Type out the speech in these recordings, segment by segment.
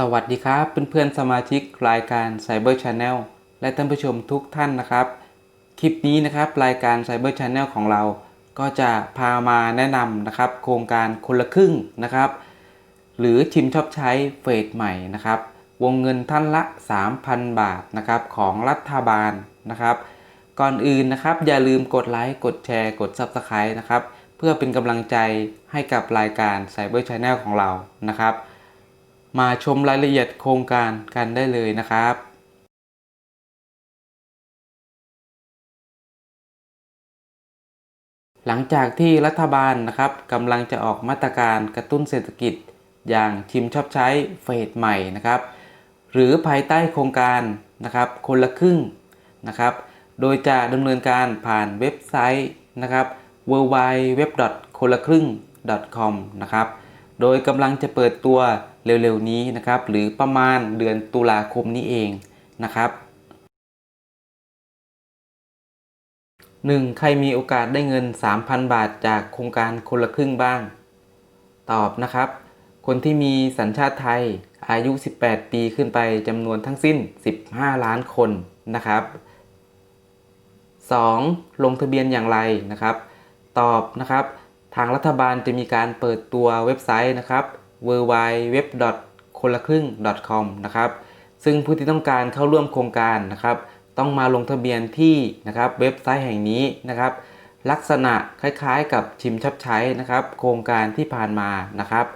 สวัสดีครับเพื่อนๆสมาชิกรายการ Cyber Channel และท่านผู้ชมทุกท่านนะครับ คลิปนี้นะครับรายการ Cyber Channel ของเรา ก็จะพามาแนะนำนะครับ โครงการคนละครึ่งนะครับ หรือชิมชอบใช้เฟสใหม่นะครับ วงเงินท่านละ 3,000 บาทนะครับของรัฐบาลนะครับ ก่อนอื่นนะครับอย่าลืมกดไลค์กดแชร์กด Subscribe นะครับ เพื่อเป็นกำลังใจให้กับรายการ Cyber Channel ของเรานะครับ มาชมรายละเอียดโครงการกันได้เลยนะครับหลังจากที่รัฐบาลนะครับกำลังจะออกมาตรการกระตุ้นเศรษฐกิจ อย่างชิมชอบใช้เฟสใหม่นะครับ หรือภายใต้โครงการนะครับ คนละครึ่งนะครับ โดยจะดำเนินการผ่านเว็บไซต์นะครับ w w w คนละครึ่ง .com นะครับ โดยกำลังจะเปิดตัว เร็วๆนี้นะครับ หรือประมาณเดือนตุลาคมนี้เองนะครับ 1. ใครมีโอกาสได้เงิน 3,000 บาทจากโครงการคนละครึ่งบ้าง ตอบนะครับ คนที่มีสัญชาติไทยอายุ 18 ปีขึ้นไปจำนวนทั้งสิ้น 15 ล้านคนนะครับ 2. ลงทะเบียนอย่างไรนะครับ ตอบนะครับ ทางรัฐบาลจะมีการเปิดตัวเว็บไซต์นะครับ w w w คนละครึ่ง .com นะครับซึ่งผู้ที่ต้องการเข้าร่วมโครงการนะครับต้องมาลงทะเบียนที่นะครับเว็บไซต์แห่งนี้นะครับ ลักษณะคล้ายๆ กับชิมชับใช้นะครับ โครงการที่ผ่านมานะครับ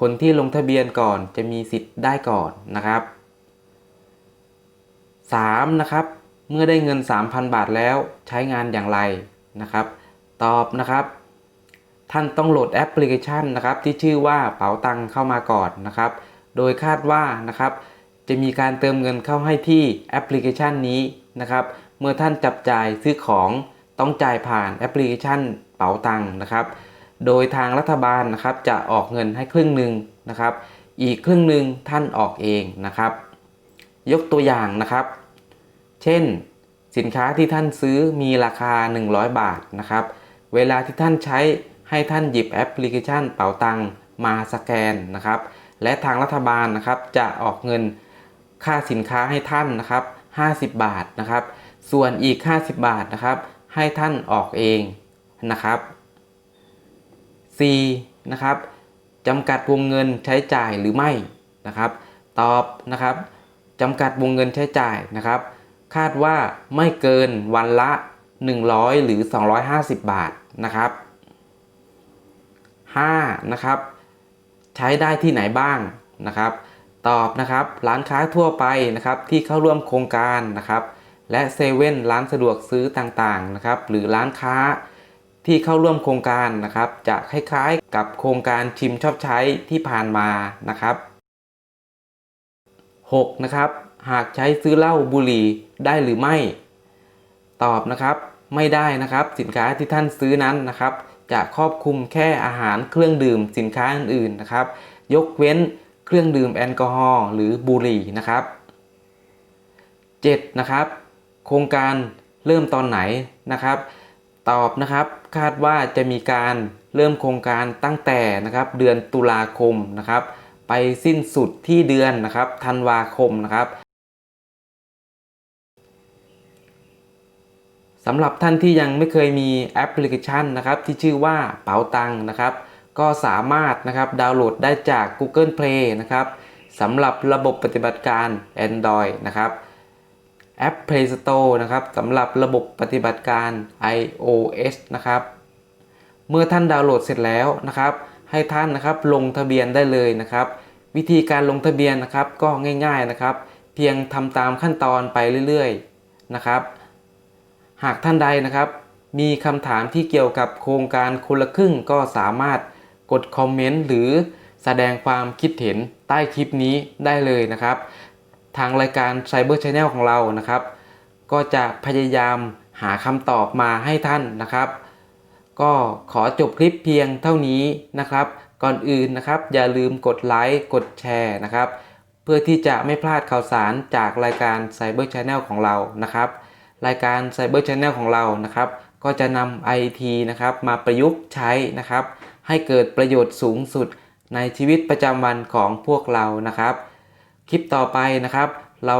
คนที่ลงทะเบียนก่อนจะมีสิทธิ์ได้ก่อนนะครับ 3. นะครับ เมื่อได้เงิน 3,000 บาทแล้วใช้งานอย่างไรนะครับ ตอบนะครับ ท่านต้องโหลดแอปพลิเคชันนะครับที่ชื่อว่าเป๋าตังเข้ามาก่อนนะครับ โดยคาดว่านะครับจะมีการเติมเงินเข้าให้ที่แอปพลิเคชันนี้นะครับ เมื่อท่านจับจ่ายซื้อของต้องจ่ายผ่านแอปพลิเคชันเป๋าตังนะครับ โดยทางรัฐบาลนะครับจะออกเงินให้ครึ่งหนึ่งนะครับ อีกครึ่งหนึ่งท่านออกเองนะครับ ยกตัวอย่างนะครับ เช่น สินค้าที่ท่านซื้อมีราคา 100 บาทนะครับ เวลาที่ท่านใช้ ให้ท่านหยิบแอปพลิเคชันเป๋าตังมาสแกนนะครับ และทางรัฐบาลนะครับจะออกเงินค่าสินค้าให้ท่านนะครับ 50 บาทนะครับ ส่วนอีก 50 บาทนะครับ ให้ท่านออกเองนะครับ 4. นะครับจำกัดวงเงินใช้จ่ายหรือไม่นะครับ ตอบนะครับจำกัดวงเงินใช้จ่ายนะครับ คาดว่าไม่เกินวันละ 100 หรือ 250 บาทนะครับ 5. นะครับใช้ได้ที่ไหนบ้างนะครับ ตอบนะครับร้านค้าทั่วไปนะครับที่เข้าร่วมโครงการนะครับ และเซเว่นร้านสะดวกซื้อต่างๆนะครับหรือร้านค้าที่เข้าร่วมโครงการนะครับจะคล้ายๆกับโครงการชิมชอบใช้ที่ผ่านมานะครับ 6. นะครับหากใช้ซื้อเหล้าบุหรี่ได้หรือไม่ ตอบนะครับไม่ได้นะครับสินค้าที่ท่านซื้อนั้นนะครับ จะครอบคลุมแค่อาหารเครื่องดื่มสินค้าอื่นๆนะครับ ยกเว้นเครื่องดื่มแอลกอฮอล์หรือบุหรี่นะครับ 7. นะครับ โครงการเริ่มตอนไหนนะครับ ตอบนะครับคาดว่าจะมีการเริ่มโครงการตั้งแต่นะครับเดือนตุลาคมนะครับ ไปสิ้นสุดที่เดือนนะครับธันวาคมนะครับ สำหรับท่านที่ยังไม่เคยมีแอปพลิเคชันนะครับที่ชื่อว่าเป๋าตังนะครับ ก็สามารถนะครับดาวน์โหลดได้จาก Google Play นะครับสำหรับระบบปฏิบัติการ Android นะครับแอป Play Store นะครับสำหรับระบบปฏิบัติการ iOS นะครับ เมื่อท่านดาวน์โหลดเสร็จแล้วนะครับ ให้ท่านนะครับลงทะเบียนได้เลยนะครับ วิธีการลงทะเบียนนะครับก็ง่ายๆนะครับ เพียงทำตามขั้นตอนไปเรื่อยๆนะครับ หากท่านใดนะครับ มีคำถามที่เกี่ยวกับโครงการคนละครึ่งก็สามารถกดคอมเมนต์หรือแสดงความคิดเห็นใต้คลิปนี้ได้เลยนะครับ ทางรายการ Cyber Channel ของเรานะครับ ก็จะพยายามหาคำตอบมาให้ท่านนะครับ ก็ขอจบคลิปเพียงเท่านี้นะครับ ก่อนอื่นนะครับ อย่าลืมกดไลค์กดแชร์นะครับ เพื่อที่จะไม่พลาดข่าวสารจากรายการ Cyber Channel ของเรานะครับ รายการ Cyber Channel ของเรานะครับ ก็จะนำ IT นะครับมาประยุกต์ใช้นะครับ ให้เกิดประโยชน์สูงสุดในชีวิตประจำวันของพวกเรานะครับ คลิปต่อไปนะครับ เรา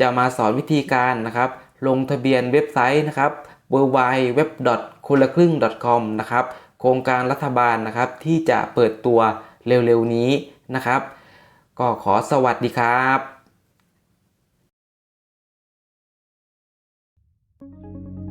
จะมาสอนวิธีการนะครับ ลงทะเบียนเว็บไซต์นะครับ w w w w คนละครึ่ง .com นะครับโครงการรัฐบาลนะครับที่จะเปิดตัวเร็วๆนี้นะครับ ก็ขอสวัสดีครับ Thank you.